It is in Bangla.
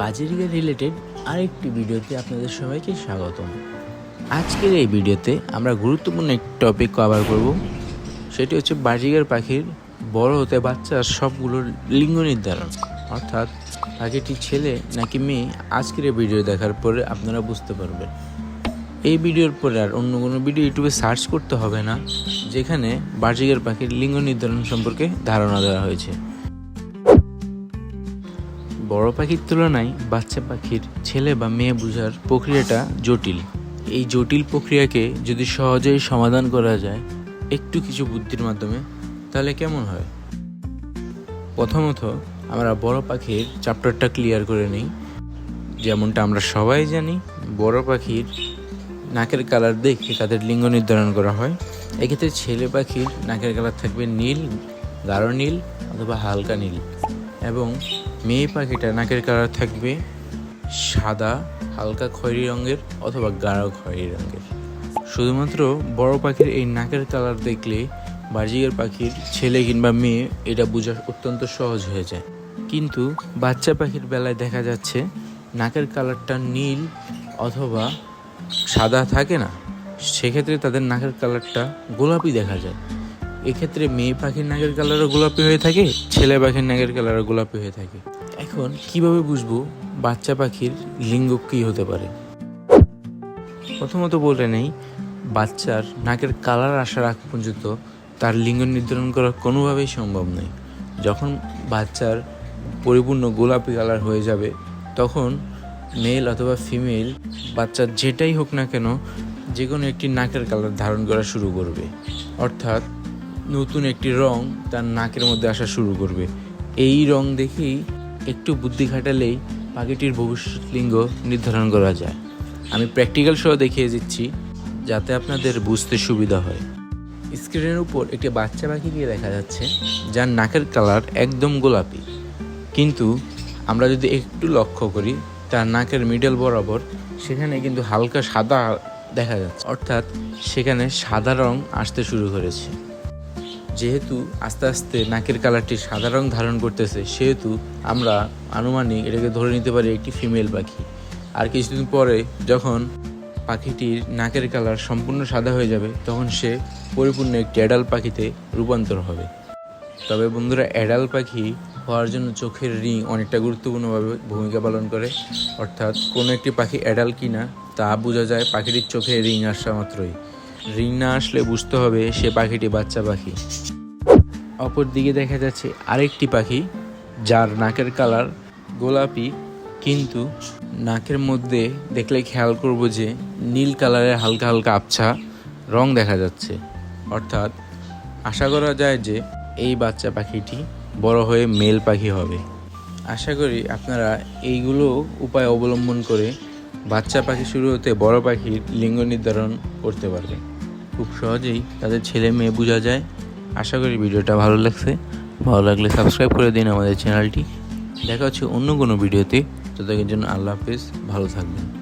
বাজিরিগা রিলেটেড আরেকটি ভিডিওতে আপনাদের সবাইকে স্বাগতম। আজকের এই ভিডিওতে আমরা গুরুত্বপূর্ণ একটি টপিক কভার করব। সেটি হচ্ছে বাজিগার পাখির বড় হতে বাচ্চার সবগুলোর লিঙ্গ নির্ধারণ। অর্থাৎ পাখিটি ছেলে নাকি মেয়ে, আজকের এই ভিডিও দেখার পরে আপনারা বুঝতে পারবেন। এই ভিডিওর পরে আর অন্য কোনো ভিডিও ইউটিউবে সার্চ করতে হবে না, যেখানে বাজিগার পাখির লিঙ্গ নির্ধারণ সম্পর্কে ধারণা দেওয়া হয়েছে। বড় পাখির তুলনায় বাচ্চা পাখির ছেলে বা মেয়ে বোঝার প্রক্রিয়াটা জটিল। এই জটিল প্রক্রিয়াকে যদি সহজেই সমাধান করা যায় একটু কিছু বুদ্ধির মাধ্যমে, তাহলে কেমন হয়? প্রথমত, আমরা বড় পাখির চ্যাপ্টারটা ক্লিয়ার করে নিই। যেমনটা আমরা সবাই জানি, বড় পাখির নাকের কালার দেখে তাদের লিঙ্গ নির্ধারণ করা হয়। এক্ষেত্রে ছেলে পাখির নাকের কালার থাকবে নীল, গাঢ় নীল অথবা হালকা নীল। এবং মেয়ে পাখিটা নাকের কালার থাকবে সাদা, হালকা খয়েরি রঙের অথবা গাঢ় খয়েরি রঙের। শুধুমাত্র বড় পাখির এই নাকের কালার দেখলে বাজিগার পাখির ছেলে কিংবা মেয়ে এটা বোঝা অত্যন্ত সহজ হয়ে যায়। কিন্তু বাচ্চা পাখির বেলায় দেখা যাচ্ছে নাকের কালারটা নীল অথবা সাদা থাকে না। সেক্ষেত্রে তাদের নাকের কালারটা গোলাপি দেখা যায়। এক্ষেত্রে মেয়ে পাখির নাকের কালারও গোলাপি হয়ে থাকে, ছেলে পাখির নাকের কালারও গোলাপি হয়ে থাকে। এখন কীভাবে বুঝব বাচ্চা পাখির লিঙ্গ কী হতে পারে? প্রথমত বলে নেই, বাচ্চার নাকের কালার আসার আগ পর্যন্ত তার লিঙ্গ নির্ধারণ করা কোনোভাবেই সম্ভব নয়। যখন বাচ্চার পরিপূর্ণ গোলাপি কালার হয়ে যাবে, তখন মেল অথবা ফিমেল বাচ্চার যেটাই হোক না কেন যে কোনো একটি নাকের কালার ধারণ করা শুরু করবে। অর্থাৎ নতুন একটি রং তার নাকের মধ্যে আসা শুরু করবে। এই রং দেখেই একটু বুদ্ধি খাটালেই পাখিটির ভবিষ্যৎ লিঙ্গ নির্ধারণ করা যায়। আমি প্র্যাকটিক্যাল সহ দেখিয়ে দিচ্ছি, যাতে আপনাদের বুঝতে সুবিধা হয়। স্ক্রিনের উপর একটি বাচ্চা পাখিকে দেখা যাচ্ছে, যার নাকের কালার একদম গোলাপি। কিন্তু আমরা যদি একটু লক্ষ্য করি, তার নাকের মিডল বরাবর সেখানে কিন্তু হালকা সাদা দেখা যাচ্ছে। অর্থাৎ সেখানে সাদা রং আসতে শুরু করেছে। যেহেতু আস্তে আস্তে নাকের কালারটি সাদা রং ধারণ করতেছে, সেহেতু আমরা আনুমানিক এটাকে ধরে নিতে পারি একটি ফিমেল পাখি। আর কিছুদিন পরে যখন পাখিটির নাকের কালার সম্পূর্ণ সাদা হয়ে যাবে, তখন সে পরিপূর্ণ একটি অ্যাডাল পাখিতে রূপান্তর হবে। তবে বন্ধুরা অ্যাডাল পাখি হওয়ার জন্য চোখের রিং অনেকটা গুরুত্বপূর্ণভাবে ভূমিকা পালন করে। অর্থাৎ কোনো একটি পাখি অ্যাডাল কিনা, তা বোঝা যায় পাখিটির চোখে রিং আসা মাত্রই। রিং না আসলে বুঝতে হবে সে পাখিটি বাচ্চা পাখি। অপর দিকে দেখা যাচ্ছে আরেকটি পাখি, যার নাকের কালার গোলাপি, কিন্তু নাকের মধ্যে দেখলে খেয়াল করব যে নীল কালারের হালকা হালকা আবছা রং দেখা যাচ্ছে। অর্থাৎ আশা করা যায় যে এই বাচ্চা পাখিটি বড় হয়ে মেল পাখি হবে। আশা করি আপনারা এইগুলো উপায় অবলম্বন করে বাচ্চা পাখি শুরু হতে বড় পাখির লিঙ্গ নির্ধারণ করতে পারবেন। খুব সহজেই তাদের ছেলে মেয়ে বোঝা যায়। আশা করি ভিডিওটা ভালো লাগছে। ভালো লাগলে সাবস্ক্রাইব করে দিন আমাদের চ্যানেলটি দেখা হচ্ছে অন্য কোনো ভিডিওতে। তাদের জন্য আল্লাহ হাফেজ। ভালো থাকবেন।